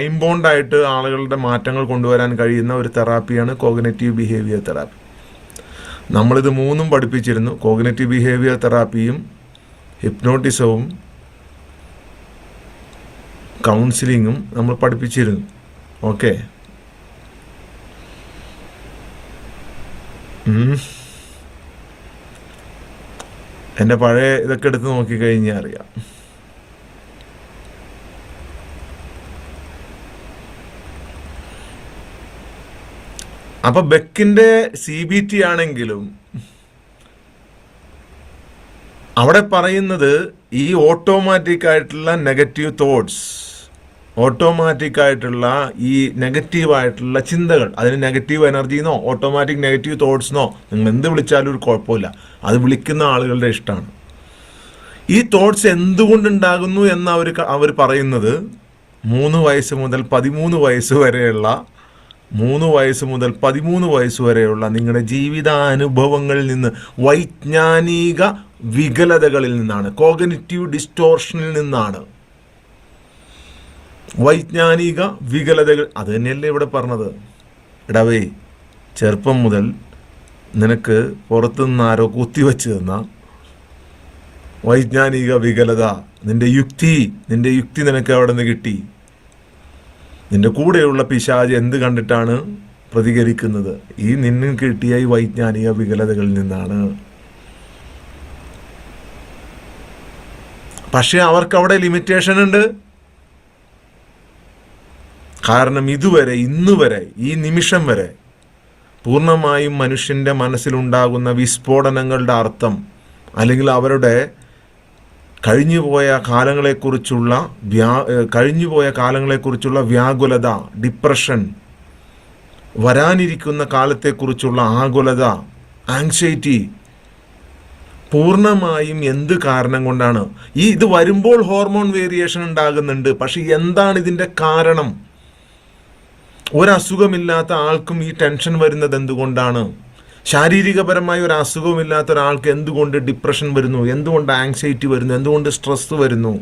ഇമ്പോണ്ടായിട്ട് ആളുകളുടെ മാറ്റങ്ങൾ കൊണ്ടുവരാൻ കഴിയുന്ന ഒരു തെറാപ്പിയാണ് കോഗ്നറ്റീവ് ബിഹേവിയർ തെറാപ്പി. നമ്മളിത് മൂന്നും പഠിപ്പിച്ചിരുന്നു. കോഗ്നറ്റീവ് ബിഹേവിയർ തെറാപ്പിയും ഹിപ്നോട്ടിസവും കൗൺസിലിങ്ങും നമ്മൾ പഠിപ്പിച്ചിരുന്നു. ഓക്കെ? എന്റെ പഴയ ഇതൊക്കെ എടുത്ത് നോക്കിക്കഴിഞ്ഞാൽ അറിയാം. അപ്പൊ ബെക്കിന്റെ സി ബി ടി ആണെങ്കിലും അവിടെ പറയുന്നത് ഈ ഓട്ടോമാറ്റിക് ആയിട്ടുള്ള നെഗറ്റീവ് തോട്ട്സ് ഓട്ടോമാറ്റിക് ആയിട്ടുള്ള ഈ നെഗറ്റീവ് ആയിട്ടുള്ള ചിന്തകൾ അതിന് നെഗറ്റീവ് എനർജി എന്നോ ഓട്ടോമാറ്റിക് നെഗറ്റീവ് തോട്ട്സ് നിങ്ങൾ എന്ത് വിളിച്ചാലും ഒരു കുഴപ്പമില്ല. അത് വിളിക്കുന്ന ആളുകളുടെ ഇഷ്ടമാണ്. ഈ തോട്ട്സ് എന്തുകൊണ്ടുണ്ടാകുന്നു എന്ന് അവർ അവർ പറയുന്നത് മൂന്ന് വയസ്സ് മുതൽ പതിമൂന്ന് വയസ്സ് വരെയുള്ള മൂന്ന് വയസ്സ് മുതൽ പതിമൂന്ന് വയസ്സ് വരെയുള്ള നിങ്ങളുടെ ജീവിതാനുഭവങ്ങളിൽ നിന്ന് വൈജ്ഞാനിക വികലതകളിൽ നിന്നാണ് കോഗനിറ്റീവ് ഡിസ്റ്റോർഷനിൽ നിന്നാണ്. വൈജ്ഞാനിക വികലതകൾ അത് തന്നെയല്ലേ ഇവിടെ പറഞ്ഞത്? ഇടവേ ചെറുപ്പം മുതൽ നിനക്ക് പുറത്തുനിന്ന് ആരോ കുത്തിവെച്ച് തന്ന വൈജ്ഞാനിക വികലത നിന്റെ യുക്തി നിന്റെ യുക്തി നിനക്ക് അവിടെ നിന്ന് കിട്ടി? നിന്റെ കൂടെയുള്ള പിശാജ് എന്ത് കണ്ടിട്ടാണ് പ്രതികരിക്കുന്നത്? ഈ നിന്നു കിട്ടിയ ഈ വൈജ്ഞാനിക വികലതകളിൽ നിന്നാണ്. പക്ഷെ അവർക്കവിടെ ലിമിറ്റേഷൻ ഉണ്ട്. കാരണം ഇതുവരെ ഇന്ന് വരെ ഈ നിമിഷം വരെ പൂർണമായും മനുഷ്യന്റെ മനസ്സിലുണ്ടാകുന്ന വിസ്ഫോടനങ്ങളുടെ അർത്ഥം അല്ലെങ്കിൽ അവരുടെ കഴിഞ്ഞുപോയ കാലങ്ങളെക്കുറിച്ചുള്ള വ്യാ കഴിഞ്ഞുപോയ കാലങ്ങളെക്കുറിച്ചുള്ള വ്യാകുലത ഡിപ്രഷൻ വരാനിരിക്കുന്ന കാലത്തെക്കുറിച്ചുള്ള ആകുലത ആങ്സൈറ്റി പൂർണമായും എന്ത് കാരണം കൊണ്ടാണ്? ഈ ഇത് വരുമ്പോൾ ഹോർമോൺ വേരിയേഷൻ ഉണ്ടാകുന്നുണ്ട്. പക്ഷെ എന്താണ് ഇതിന്റെ കാരണം? ഒരസുഖമില്ലാത്ത ആൾക്കും ഈ ടെൻഷൻ വരുന്നത് എന്തുകൊണ്ടാണ്? ശാരീരികപരമായ ഒരു അസുഖമില്ലാത്ത ഒരാൾക്ക് എന്തുകൊണ്ട് ഡിപ്രഷൻ വരുന്നു? എന്തുകൊണ്ട് ആങ്സൈറ്റി വരുന്നു? എന്തുകൊണ്ട് സ്ട്രെസ് വരുന്നു?